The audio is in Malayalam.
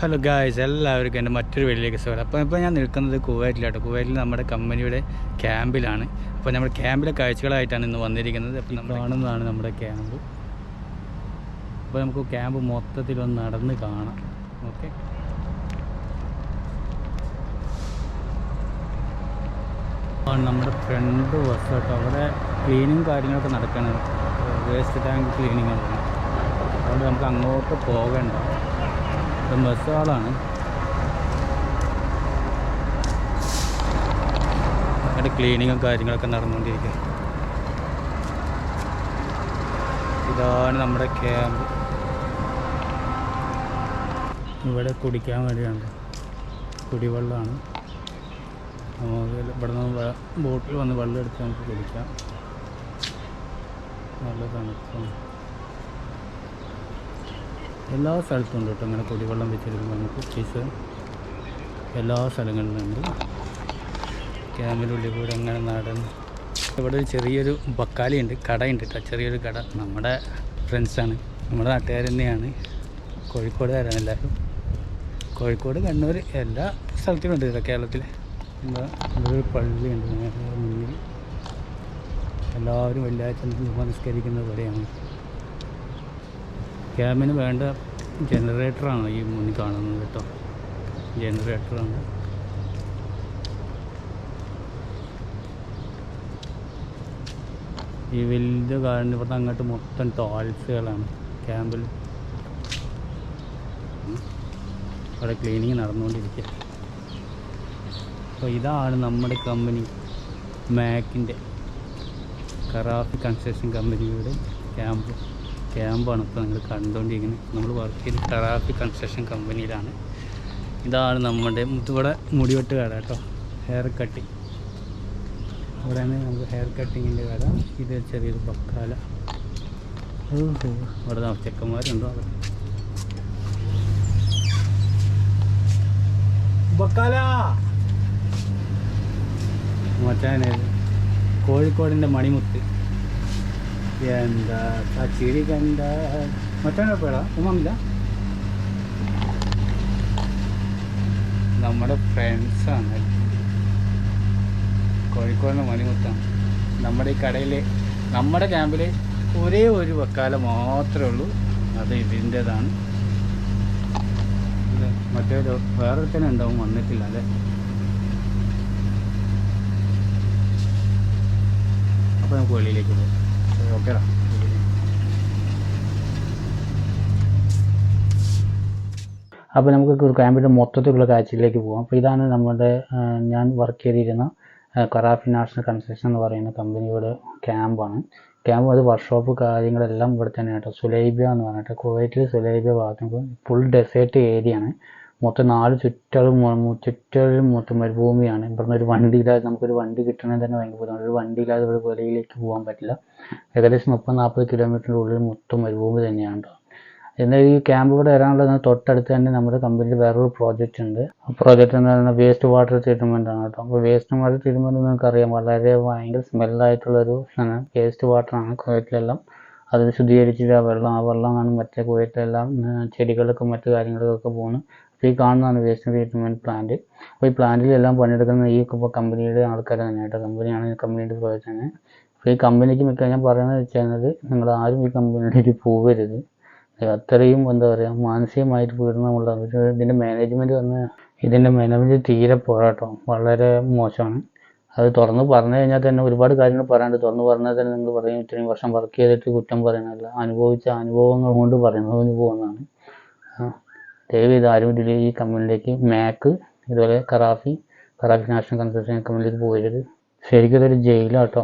ഹലോ ഗായ്സ് എല്ലാവർക്കും എന്റെ മറ്റൊരു വീട്ടിലേക്ക് സ്വാഗതം. അപ്പോൾ ഇപ്പോൾ ഞാൻ നിൽക്കുന്നത് കുവൈറ്റിലാട്ടോ കുവൈറ്റിൽ നമ്മുടെ കമ്പനിയുടെ ക്യാമ്പിലാണ്. അപ്പോൾ നമ്മുടെ ക്യാമ്പിലെ കാഴ്ചകളായിട്ടാണ് ഇന്ന് വന്നിരിക്കുന്നത്. അപ്പോൾ നമ്മൾ കാണുന്നതാണ് നമ്മുടെ ക്യാമ്പ്. അപ്പോൾ നമുക്ക് ക്യാമ്പ് മൊത്തത്തിലൊന്ന് നടന്ന് കാണാം. ഓക്കെ. നമ്മുടെ ഫ്രണ്ട് ബസ് കേട്ടോ. അവിടെ ക്ലീനിങ് കാര്യങ്ങളൊക്കെ നടക്കുന്നത് വേസ്റ്റ് ടാങ്ക് ക്ലീനിങ് അതുകൊണ്ട് നമുക്ക് അങ്ങോട്ട് പോകണ്ട. ബസ് ആളാണ്. അവിടെ ക്ലീനിങ്ങും കാര്യങ്ങളൊക്കെ നടന്നുകൊണ്ടിരിക്കുക ഇതാണ് നമ്മുടെ ക്യാമ്പ് ഇവിടെ കുടിക്കാൻ വേണ്ടിയാണ് കുടിവെള്ളമാണ്. നമുക്ക് ഇവിടെ നിന്ന് ബോട്ടിൽ വന്ന് വെള്ളം എടുത്ത് നമുക്ക് കുടിക്കാം. നല്ല തണുപ്പാണ് എല്ലാ സ്ഥലത്തും ഉണ്ട് കേട്ടോ. അങ്ങനെ കുടിവെള്ളം വെച്ചിരിക്കുമ്പോൾ നമുക്ക് ഫീസ് എല്ലാ സ്ഥലങ്ങളിലുണ്ട് ക്യാമ്പിനുള്ളിൽ കൂടെ അങ്ങനെ നാടൻ ഇവിടെ ഒരു ചെറിയൊരു ബക്കാലിയുണ്ട് കടയുണ്ട് കേട്ടോ. ചെറിയൊരു കട. നമ്മുടെ ഫ്രണ്ട്സാണ് നമ്മുടെ നാട്ടുകാർ തന്നെയാണ്. കോഴിക്കോടുകാരാണ് എല്ലാവരും. കോഴിക്കോട് കണ്ണൂർ എല്ലാ സ്ഥലത്തിലും ഉണ്ട് കേട്ടോ കേരളത്തിൽ എന്താ? ഇവിടെ ഒരു പള്ളിയുണ്ട് ഉണ്ട്. മുന്നിൽ എല്ലാവരും വെള്ളിയാഴ്ച നമസ്കരിക്കുന്ന പോലെയാണ്. ക്യാമ്പിന് വേണ്ട ജനറേറ്ററാണ് ഈ മുന്നിൽ കാണുന്നത് കേട്ടോ. ജനറേറ്ററാണ്. ഈ വലുത് കാരണം ഇവിടുന്ന് അങ്ങോട്ട് മൊത്തം ടോയ്ലറ്റ്സുകളാണ് ക്യാമ്പിൽ. അവിടെ ക്ലീനിങ് നടന്നുകൊണ്ടിരിക്കുക. അപ്പോൾ ഇതാണ് നമ്മുടെ കമ്പനി മാക്കിന്റെ. കറാഫി കൺസ്ട്രക്ഷൻ കമ്പനിയുടെ ക്യാമ്പ്. ക്യാമ്പാണ് ഇപ്പോൾ നിങ്ങൾ കണ്ടുകൊണ്ടിരിക്കുന്നത് നമ്മൾ വർക്ക് ചെയ്ത് കറാഫി കൺസ്ട്രക്ഷൻ കമ്പനിയിലാണ് ഇതാണ് നമ്മുടെ ഇവിടെ മുടിവെട്ട് കട കേട്ടോ. ഹെയർ കട്ടിങ് ഇവിടെയാണ് നമുക്ക് ഹെയർ കട്ടിങ്ങിന്റെ കട. ഇത് ചെറിയൊരു ബക്കാല. ഓഹോ ഇവിടെ ചെക്കന്മാരുണ്ടോ അവിടെ ബക്കാല മച്ചാനേത് കോഴിക്കോടിന്റെ മണിമുത്ത്. എന്താ ആ ചിരി കണ്ട? മറ്റാണ് പേടാ? ഉമ്മില്ല നമ്മുടെ ഫ്രണ്ട്സാണ് കോഴിക്കോടിന്റെ മണിമുത്താണ്. നമ്മുടെ ഈ കടയിൽ നമ്മുടെ ക്യാമ്പിൽ ഒരേ ഒരു വക്കാല മാത്രമേ ഉള്ളൂ. അത് ഇതിന്റെതാണ്. ഇത് മറ്റേ വേറെ തന്നെ ഉണ്ടാവും വന്നിട്ടില്ല അല്ലേ? അപ്പോൾ നമുക്ക് വെളിയിലേക്ക് പോകാം. അപ്പോൾ നമുക്ക് ക്യാമ്പിന്റെ മൊത്തത്തിലുള്ള കാഴ്ചയിലേക്ക് പോകാം അപ്പോൾ ഇതാണ് നമ്മുടെ ഞാൻ വർക്ക് ചെയ്തിരുന്ന കറാഫി നാഷണൽ കൺസ്ട്രക്ഷൻ എന്ന് പറയുന്ന കമ്പനിയുടെ ക്യാമ്പാണ്. ക്യാമ്പ് അത് വർക്ക്ഷോപ്പ് കാര്യങ്ങളെല്ലാം ഇവിടെ തന്നെ കേട്ടോ. സുലൈബിയ എന്ന് പറഞ്ഞിട്ട് കുവൈറ്റിൽ സുലൈബിയ ഭാഗത്ത് ഫുൾ ഡെസേർട്ട് ഏരിയ ആണ്. മൊത്തം നാല് ചുറ്റളും ചുറ്റലും മൊത്തം മരുഭൂമിയാണ് ഇവിടുന്ന് ഒരു വണ്ടി ഇല്ലാതെ നമുക്കൊരു വണ്ടി കിട്ടണമെങ്കിൽ തന്നെ ഭയങ്കര ബുദ്ധിമുട്ട് ഒരു വണ്ടി ഇല്ലാതെ ഇവിടെ വെളിയിലേക്ക് പോകാൻ പറ്റില്ല. ഏകദേശം മുപ്പത് നാൽപ്പത് കിലോമീറ്ററിന്റെ ഉള്ളിൽ മൊത്തം മരുഭൂമി തന്നെയാണ് എന്നാൽ ഈ ക്യാമ്പ് ഇവിടെ വരാനുള്ളത് തൊട്ടടുത്ത് തന്നെ നമ്മുടെ കമ്പനിയിൽ വേറൊരു പ്രോജക്റ്റ് ഉണ്ട്. ആ പ്രോജക്റ്റ് എന്ന് പറയുന്നത് വേസ്റ്റ് വാട്ടർ ട്രീറ്റ്മെന്റ് ആണ് കേട്ടോ അപ്പോൾ വേസ്റ്റ് വാട്ടർ ട്രീറ്റ്മെന്റ് നിങ്ങൾക്ക് അറിയാം വളരെ ഭയങ്കര സ്മെല്ലായിട്ടുള്ളൊരു സാധനം. വേസ്റ്റ് വാട്ടറാണ് കുവൈറ്റിലെല്ലാം. അത് ശുദ്ധീകരിച്ചിട്ട് ആ വെള്ളം ആ വെള്ളമാണ് മറ്റേ കുവൈറ്റിലെല്ലാം ചെടികൾക്കും മറ്റു കാര്യങ്ങൾക്കൊക്കെ പോകുന്നത് ഈ കാണുന്നതാണ് വേസ്റ്റ് ട്രീറ്റ്മെന്റ് പ്ലാന്റ് അപ്പോൾ ഈ പ്ലാന്റിലെല്ലാം പണിയെടുക്കുന്ന ഈ കമ്പനിയുടെ ആൾക്കാർ തന്നെ ആയിട്ട് കമ്പനിയാണ് കമ്പനിയുടെ തന്നെ അപ്പോൾ ഈ കമ്പനിക്ക് മിക്ക ഞാൻ പറയുന്നത് വെച്ചാൽ നിങ്ങൾ ആരും ഈ കമ്പനിയിലേക്ക് പോകരുത് അത്രയും എന്താ പറയുക മാനസികമായിട്ട് പീഡനമുള്ള ഇതിന്റെ മാനേജ്മെന്റ് വന്ന് ഇതിന്റെ മാനേജ്മെന്റ് തീരെ പോരാട്ടോ. വളരെ മോശമാണ്. അത് തുറന്ന് പറഞ്ഞു കഴിഞ്ഞാൽ തന്നെ ഒരുപാട് കാര്യങ്ങൾ പറയാണ്ട് തുറന്ന് പറഞ്ഞാൽ തന്നെ നിങ്ങൾ പറയും ഇത്രയും വർഷം വർക്ക് ചെയ്തിട്ട് കുറ്റം പറയുന്നതല്ല. അനുഭവിച്ച അനുഭവങ്ങൾ കൊണ്ട് പറയുന്നത് പോകുന്നതാണ്. ദയവ് ചെയ്ത് ആരും ഇതിൽ ഈ കമ്പനിയിലേക്ക് മാക്ക് ഇതുപോലെ കറാഫി കറാഫി നാഷണൽ കൺസ്ട്രക്ഷൻ കമ്പനിയിലേക്ക് പോകരുത്. ശരിക്കും ഇതൊരു ജയിലാട്ടോ.